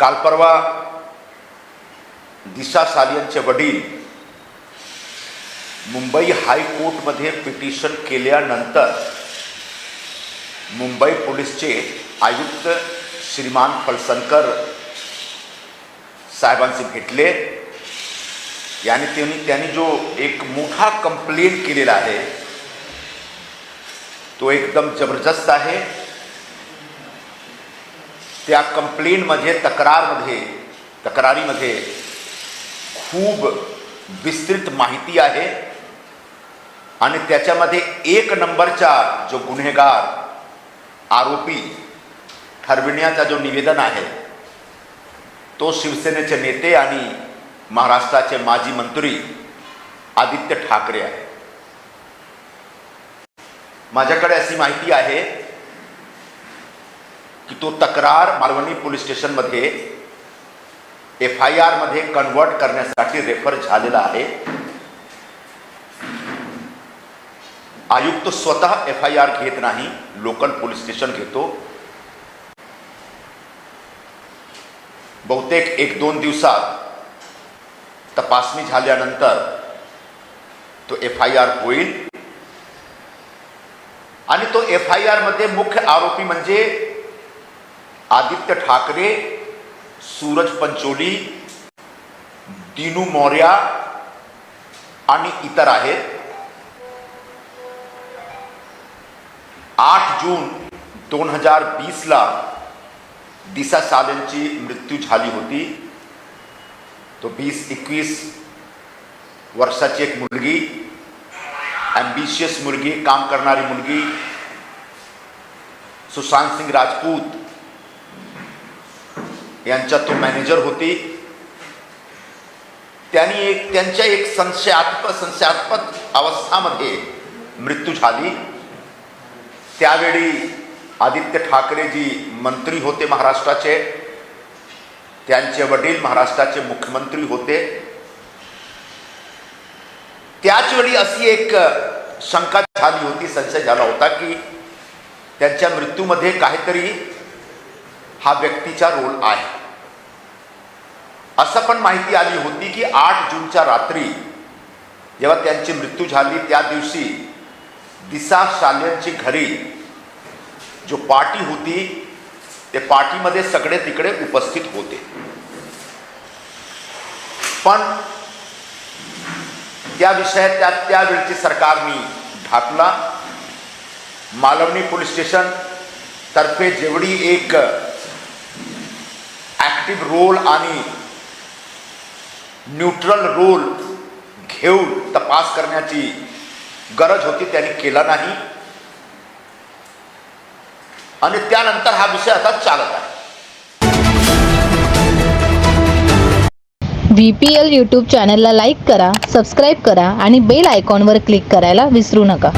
काल परवा दिशा सालियनचे वडील मुंबई हायकोर्टमध्ये पिटिशन केल्यानंतर मुंबई पोलीसचे आयुक्त श्रीमान फळसणकर साहेबांचे भेटले. याने त्यांनी त्यांनी जो एक मोठा कंप्लेंट केलेला आहे तो एकदम जबरदस्त आहे. त्या कंप्लेंटमध्ये तक्रारमध्ये तक्रारीमध्ये खूप विस्तृत माहिती आहे. आणि त्याच्यामध्ये एक नंबरचा जो गुन्हेगार आरोपी ठरविण्याचा जो निवेदन आहे तो शिवसेनेचे नेते आणि महाराष्ट्राचे माजी मंत्री आदित्य ठाकरे आहे. माझ्याकडे अशी माहिती आहे की तो तक्रार मालवणी पोलीस स्टेशनमध्ये एफ आय आरमध्ये कन्वर्ट करण्यासाठी रेफर झालेला आहे. आयुक्त स्वतः एफ आय आर घेत नाही लोकल पोलीस स्टेशन घेतो. बहुतेक एक दोन दिवसात तपासणी झाल्यानंतर तो एफ आय आर होईल. आणि तो एफ आय आरमध्ये मुख्य आरोपी म्हणजे आदित्य ठाकरे सूरज पंचोली दिनू मौर्या आणि इतर आहेत. आठ जून दोन हजार वीसला दिशा सालेंची मृत्यू झाली होती. तो वीस एकवीस वर्षाची एक मुलगी ॲम्बिशियस मुलगी काम करणारी मुलगी सुशांत सिंग राजपूत यांच्या तो मॅनेजर होती. त्यांनी एक त्यांच्या एक संशयात्मक संशयात्मक अवस्थामध्ये मृत्यू झाली. त्यावेळी आदित्य ठाकरे जी मंत्री होते महाराष्ट्राचे. त्यांचे वडील महाराष्ट्राचे मुख्यमंत्री होते. त्याच वेळी अशी एक शंका झाली होती संशय झाला होता की त्यांच्या मृत्यूमध्ये काहीतरी हा व्यक्तीचा रोल आहे. असं पण माहिती आली होती की आठ जूनच्या रात्री जेव्हा त्यांची मृत्यू झाली त्या दिवशी दिसा शाल्यांची घरी जो पार्टी होती ते पार्टीमध्ये सगळे तिकडे उपस्थित होते. पण त्या विषयात त्या त्यावेळची सरकारने ढाकला. मालवणी पोलीस स्टेशन तर्फे जेवढी एक ॲक्टिव्ह रोल आणि न्यूट्रल रोल घेऊन तपास करण्याची गरज होती त्यांनी केला नाही. आणि त्यानंतर हा विषय आता चालत आहे. व्ही पी एल यूट्यूब चॅनलला लाईक करा सबस्क्राईब करा आणि बेल आयकॉनवर क्लिक करायला विसरू नका.